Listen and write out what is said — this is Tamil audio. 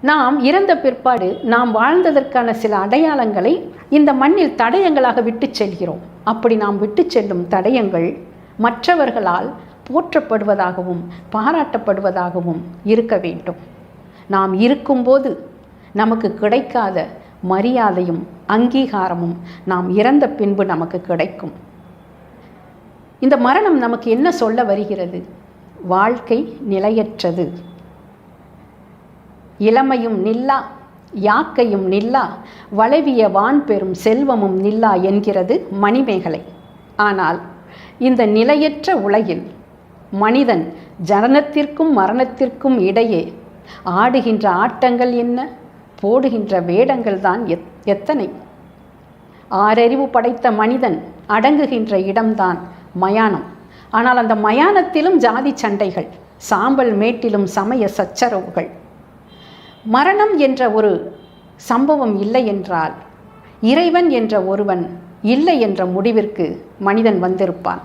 நாம் இறந்த பிற்பாடு நாம் வாழ்ந்ததற்கான சில அடையாளங்களை இந்த மண்ணில் தடயங்களாக விட்டு செல்கிறோம். அப்படி நாம் விட்டு செல்லும் தடயங்கள் மற்றவர்களால் போற்றப்படுவதாகவும் பாராட்டப்படுவதாகவும் இருக்க வேண்டும். நாம் இருக்கும்போது நமக்கு கிடைக்காத மரியாதையும் அங்கீகாரமும் நாம் இறந்த பின்பு நமக்கு கிடைக்கும். இந்த மரணம் நமக்கு என்ன சொல்ல வருகிறது? வாழ்க்கை நிலையற்றது. இளமையும் நில்லா யாக்கையும் நில்லா வளவிய வான் பெறும் செல்வமும் நில்லா என்கிறது மணிமேகலை. ஆனால் இந்த நிலையற்ற உலகில் மனிதன் ஜனனத்திற்கும் மரணத்திற்கும் இடையே ஆடுகின்ற ஆட்டங்கள் என்ன? போடுகின்ற வேடங்கள் தான் எத் எத்தனை? ஆறறிவு படைத்த மனிதன் அடங்குகின்ற இடம்தான் மயானம். ஆனால் அந்த மயானத்திலும் ஜாதி சண்டைகள் சாம்பல் மேட்டிலும் சமய சச்சரவுகள். மரணம் என்ற ஒரு சம்பவம் இல்லை என்றால் இறைவன் என்ற ஒருவன் இல்லை என்ற முடிவிற்கு மனிதன் வந்திருப்பான்.